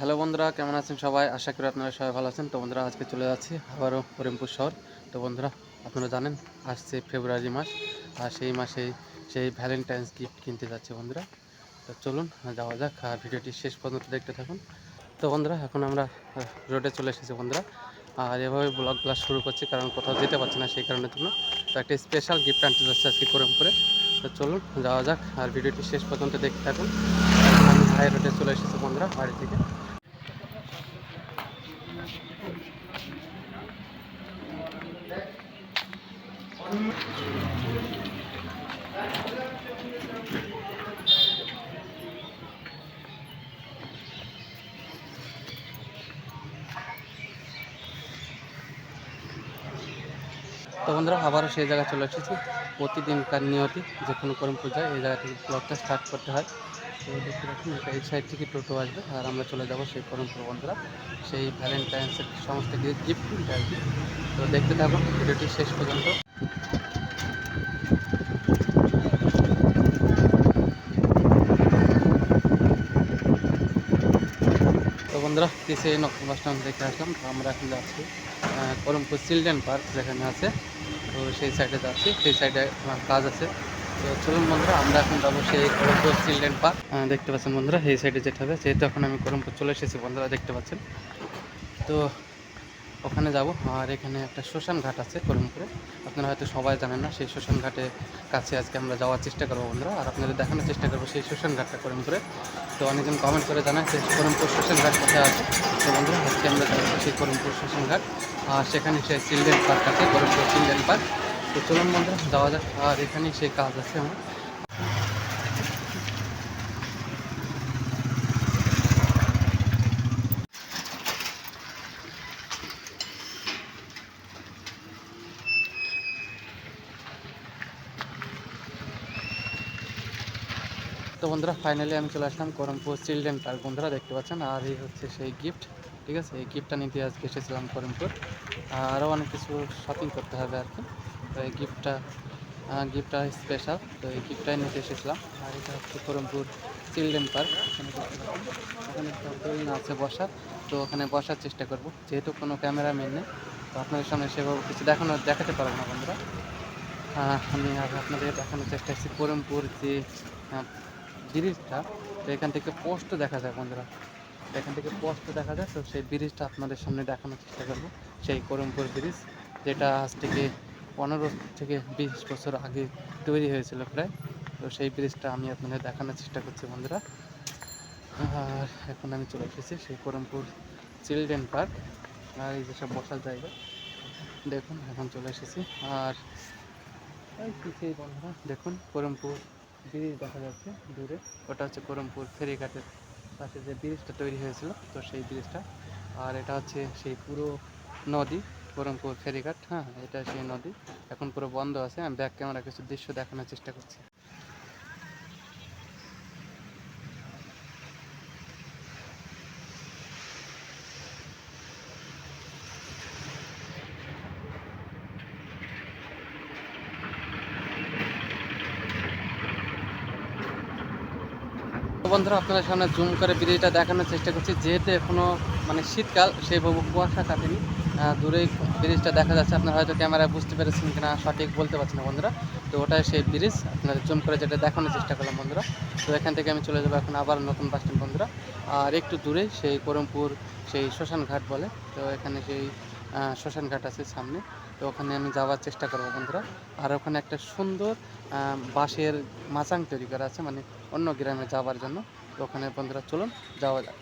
Hello বন্ধুরা, কেমন আছেন সবাই? আশা করি আপনারা সবাই ভালো আছেন। তো বন্ধুরা, আজকে চলে যাচ্ছি আবারও করিমপুর শহর। তো বন্ধুরা, আপনারা জানেন আসছে ফেব্রুয়ারি মাস, আর সেই মাসে সেই ভ্যালেন্টাইন্স গিফট কিনতে যাচ্ছি বন্ধুরা। তো চলুন, যাওয়া যাক, আর ভিডিওটি শেষ পর্যন্ত দেখতে থাকুন। তো বন্ধুরা, এখন আমরা রোডে চলে এসেছি বন্ধুরা। আর এভাবে ব্লগগুলো শুরু করছি, কারণ কোথাও যেতে পারছি না সেই কারণের জন্য। তো একটা স্পেশাল গিফট আনতে যাচ্ছি আজকে করিমপুরে। তো চলুন, যাওয়া যাক, আর ভিডিওটি শেষ পর্যন্ত দেখতে থাকুন। আমি হাই রোডে চলে এসেছি বন্ধুরা, বাড়ি থেকে। তো বন্ধুরা, আবারও সেই জায়গায় চলে এসেছি। প্রতিদিনকার নিয়তি যে কোনো করম পূজায় এই জায়গা থেকে ব্লগটা স্টার্ট করতে হয়। তো দেখতে পাচ্ছেন এই সাইড থেকে টোটো আসবে আর আমরা চলে যাব সেই করমপুর বন্ধুরা। সেই ভ্যালেন্টাইন্সের সমস্ত গিফট কিনতে আর কি তো দেখতে থাকুন, ভিডিওটি শেষ পর্যন্ত। বন্ধুরা পিছিয়ে নতুন বাস দেখে আসলাম। আমরা এখন যাচ্ছি করমপুর চিলড্রেন পার্ক যেখানে আছে। তো সেই সাইডে যাচ্ছি, সেই সাইডে আমার কাজ আছে। তো চলুন বন্ধুরা, আমরা এখন যাব সেই করমপুর চিলড্রেন পার্ক দেখতে পাচ্ছেন বন্ধুরা, এই সাইডে যেতে হবে। যেহেতু এখন আমি করমপুর চলে এসেছি, বন্ধুরা দেখতে পাচ্ছেন। তো ওখানে যাব, আর এখানে একটা শ্মশান ঘাট আছে করমপুরে। আপনারা হয়তো সবাই জানেন না, সেই শ্মশান ঘাটে কাছে আজকে আমরা যাওয়ার চেষ্টা করব বন্ধুরা। আর আপনাদের দেখানোর চেষ্টা করব সেই শ্মশান ঘাটটা করমপুরে। তো অনেকজন কমেন্ট করে জানায় যে করমপুর শ্মশান ঘাট কোথায় আছে। তো বন্ধুরা আজকে আমরা যাচ্ছি করমপুর শ্মশান ঘাট। আর সেখানে সে চিলড্রেন পার্ক আছে, করমপুর চিলড্রেন পার্ক। তো চলুন বন্ধুরা, যাওয়া যাক। আর এখানেই সেই কাজ আছে আমার। বন্ধুরা ফাইনালি আমি চলে আসলাম করমপুর চিলড্রেন পার্ক বন্ধুরা, দেখতে পাচ্ছেন, আর এই হচ্ছে সেই গিফট ঠিক আছে? এই গিফটটা নিতে আজকে এসেছিলাম করমপুর। আরও অনেক কিছু শপিং করতে হবে আর কি। তো এই গিফটটা গিফটটা স্পেশাল তো এই গিফটটাই নিতে এসেছিলাম। আর এটা হচ্ছে করমপুর চিলড্রেন পার্ক ওখানে একটা আছে বসার। তো ওখানে বসার চেষ্টা করব, যেহেতু কোনো ক্যামেরাম্যান নেই। তো আপনাদের সামনে সেভাবে কিছু দেখানো, দেখাতে পারব না বন্ধুরা। আমি আর আপনাদের দেখানোর চেষ্টা করছি করমপুর যে ব্রিজটা, তো এখান থেকে পোস্ট দেখা যায় বন্ধুরা। এখান থেকে পোস্ট দেখা যায়, তো সেই ব্রিজটা আপনাদের সামনে দেখানোর চেষ্টা করব। সেই করমপুর ব্রিজ, যেটা আজ থেকে পনেরো থেকে বিশ বছর আগে তৈরি হয়েছিল প্রায়। তো সেই ব্রিজটা আমি আপনাদের দেখানোর চেষ্টা করছি বন্ধুরা। আর এখন আমি চলে এসেছি সেই করমপুর চিলড্রেন পার্ক। আর এই যেসব বসার জায়গা, দেখুন, এখন চলে এসেছি। আর এই বন্ধুরা, দেখুন, করমপুর ব্রিজ দেখা যাচ্ছে দূরে। ওটা হচ্ছে করমপুর ফেরিঘাটের পাশে যে ব্রিজটা তৈরি হয়েছিল, তো সেই ব্রিজটা। আর এটা হচ্ছে সেই পুরো নদী, করমপুর ফেরিঘাট। হ্যাঁ এটা সেই নদী। এখন পুরো বন্ধ আছে। আমি ব্যাক ক্যামেরা কিছু দৃশ্য দেখানোর চেষ্টা করছি। বন্ধুরা আপনাদের সামনে জুম করে ব্রিজটা দেখানোর চেষ্টা করছি। যেহেতু এখনও মানে শীতকাল সেইভাবে কুয়াশা কাটেনি। দূরেই ব্রিজটা দেখা যাচ্ছে। আপনারা হয়তো ক্যামেরায় বুঝতে পেরেছেন কিনা সঠিক বলতে পারছি না বন্ধুরা। তো ওটাই সেই ব্রিজ। আপনারা জুম করে যেটা দেখানোর চেষ্টা করলাম বন্ধুরা। তো এখান থেকে আমি চলে যাব এখন আবার নতুন বাস স্ট্যান্ড বন্ধুরা। আর একটু দূরে সেই করমপুর সেই শ্মশান ঘাট বলে। তো এখানে সেই আহ, শ্মশান ঘাট আছে সামনে। তো ওখানে আমি যাওয়ার চেষ্টা করব বন্ধুরা। আর ওখানে একটা সুন্দর বাঁশের মাচাং তৈরি করা আছে। মানে অন্য গ্রামে যাওয়ার জন্য। তো ওখানে বন্ধুরা, চলুন যাওয়া যাক।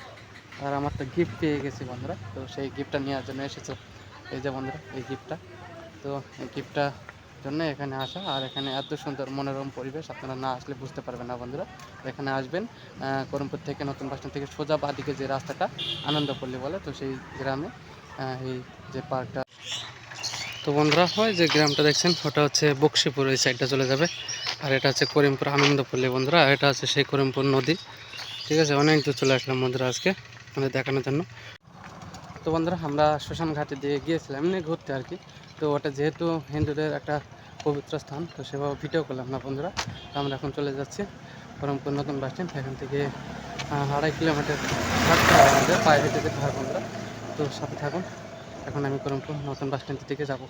আর আমার তো গিফট পেয়ে গেছি বন্ধুরা। তো সেই গিফটটা নেওয়ার জন্য এসেছে। এই যে বন্ধুরা, এই গিফটটা তো এই গিফটটা জন্য এখানে আসা। আর এখানে এত সুন্দর মনোরম পরিবেশ, আপনারা না আসলে বুঝতে পারবেন না বন্ধুরা। এখানে আসবেন করমপুর থেকে নতুন বাসস্ট্যান্ড থেকে সোজা বাদিকে যে রাস্তাটা, আনন্দপল্লী বলে। তো সেই গ্রামে এই যে পার্কটা। তো বন্ধুরা হয় যে গ্রামটা দেখছেন, ওটা হচ্ছে বক্সিপুর, ওই সাইডটা চলে যাবে। আর এটা হচ্ছে করিমপুর আনন্দপল্লী বন্ধুরা, আর এটা হচ্ছে সেই করিমপুর নদী। ঠিক আছে, অনেক দূর চলে আসলাম বন্ধুরা আজকে আমাদের দেখানোর জন্য। তো বন্ধুরা, আমরা শ্মশান ঘাটে দিয়ে গিয়েছিলাম, এমনি ঘুরতে আর কি। তো ওটা যেহেতু হিন্দুদের একটা পবিত্র স্থান, তো সেভাবে ভিডিও করলাম না বন্ধুরা। তো আমরা এখন চলে যাচ্ছি বহরমপুর নতুন বাস স্ট্যান্ড এখান থেকে আড়াই কিলোমিটার পায়ে হেঁটে যেতে হয় বন্ধুরা। তো সাথে থাকুন, এখন আমি করমপুর নতুন বাস স্ট্যান্ড থেকে যাব।